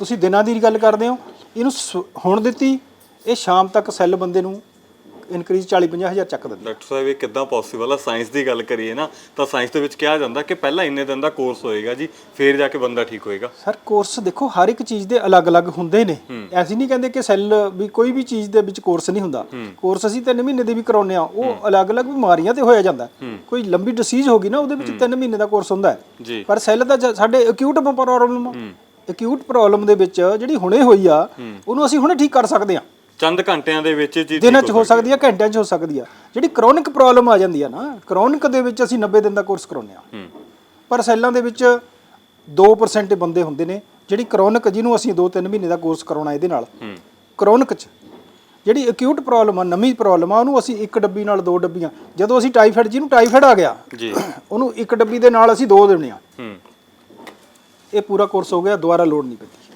ਤੁਸੀਂ ਦਿਨਾਂ ਦੀ ਗੱਲ ਕਰਦੇ ਹੋ ਇਹਨੂੰ ਸ- ਹੁਣ ਦਿੱਤੀ ਇਹ ਸ਼ਾਮ ਤੱਕ ਸੈੱਲ ਬੰਦੇ ਨੂੰ ਇਨਕਰੀਜ਼ 40 50 ਹਜ਼ਾਰ ਚੱਕ ਦਿੰਦਾ। ਡਾਕਟਰ ਸਾਹਿਬ ਇਹ ਕਿੱਦਾਂ ਪੋਸੀਬਲ ਆ? ਸਾਇੰਸ ਦੀ ਗੱਲ ਕਰੀਏ ਨਾ ਤਾਂ ਸਾਇੰਸ ਦੇ ਵਿੱਚ ਕਿਹਾ ਜਾਂਦਾ ਕਿ ਪਹਿਲਾਂ ਇੰਨੇ ਦਿਨ ਦਾ ਕੋਰਸ ਹੋਏਗਾ ਜੀ ਫਿਰ ਜਾ ਕੇ ਬੰਦਾ ਠੀਕ ਹੋਏਗਾ। ਸਰ ਕੋਰਸ ਦੇਖੋ ਹਰ ਇੱਕ ਚੀਜ਼ ਦੇ ਅਲੱਗ-ਅਲੱਗ ਹੁੰਦੇ ਨੇ। ਐਸੀ ਨਹੀਂ ਕਹਿੰਦੇ ਕਿ ਸੈੱਲ ਵੀ ਕੋਈ ਵੀ ਚੀਜ਼ ਦੇ ਵਿੱਚ ਕੋਰਸ ਨਹੀਂ ਹੁੰਦਾ। ਕੋਰਸ ਅਸੀਂ 3 ਮਹੀਨੇ ਦੇ ਵੀ ਕਰਾਉਂਦੇ ਆ ਉਹ ਅਲੱਗ-ਅਲੱਗ ਬਿਮਾਰੀਆਂ ਤੇ ਹੋਇਆ ਜਾਂਦਾ। ਹੈ। ਕੋਈ ਲੰਬੀ ਡਿਸੀਜ਼ ਹੋ ਗਈ ਨਾ ਉਹਦੇ ਵਿੱਚ 3 ਮਹੀਨੇ ਦਾ ਕੋਰਸ ਹੁੰਦਾ। ਹੈ ਜੀ। ਪਰ ਸੈੱਲ ਦਾ ਸਾਡੇ ਅਕਿਊਟ ਪ੍ਰੋਬਲਮ ਅਕਿਊਟ ਪ੍ਰੋਬਲਮ ਦੇ ਵਿੱਚ ਜਿਹੜੀ ਹੁਣੇ ਹੋਈ ਆ ਉਹਨੂੰ ਅਸੀਂ ਹੁਣੇ ਠੀਕ ਕਰ ਸਕਦੇ ਆ ਚੰਦ ਘੰਟਿਆਂ ਦੇ ਵਿੱਚ ਜੀ ਦਿਨਾਂ 'ਚ ਹੋ ਸਕਦੀ ਆ ਘੰਟਿਆਂ 'ਚ ਹੋ ਸਕਦੀ ਆ। ਜਿਹੜੀ ਕ੍ਰੋਨਿਕ ਪ੍ਰੋਬਲਮ ਆ ਜਾਂਦੀ ਆ ਨਾ ਕ੍ਰੋਨਿਕ ਦੇ ਵਿੱਚ ਅਸੀਂ 90 ਦਿਨ ਦਾ ਕੋਰਸ ਕਰਾਉਂਦੇ ਆ ਪਰ ਸੈੱਲਾਂ ਦੇ ਵਿੱਚ 2% ਬੰਦੇ ਹੁੰਦੇ ਨੇ ਜਿਹੜੀ ਕ੍ਰੋਨਿਕ ਜਿਹਨੂੰ ਅਸੀਂ 2-3 ਮਹੀਨੇ ਦਾ ਕੋਰਸ ਕਰਾਉਣਾ ਇਹਦੇ ਨਾਲ। ਕ੍ਰੋਨਿਕ ਚ। ਜਿਹੜੀ ਅਕਿਊਟ ਪ੍ਰੋਬਲਮ ਆ ਨਵੀਂ ਪ੍ਰੋਬਲਮ ਆ ਉਹਨੂੰ ਅਸੀਂ ਇੱਕ ਡੱਬੀ ਨਾਲ ਦੋ ਡੱਬੀਆਂ। ਜਦੋਂ ਅਸੀਂ ਟਾਈਫਾਇਡ ਜਿਹਨੂੰ ਟਾਈਫਾਇਡ ਆ ਗਿਆ ਜੀ। ਉਹਨੂੰ ਇੱਕ ਡੱਬੀ ਦੇ ਨਾਲ ਅਸੀਂ ਦੋ ਦੇਣੇ ਆ ਹੂੰ। ਇਹ ਪੂਰਾ ਕੋਰਸ ਹੋ ਗਿਆ ਦੁਬਾਰਾ ਲੋਡ ਨਹੀਂ ਪੈਂਦੀ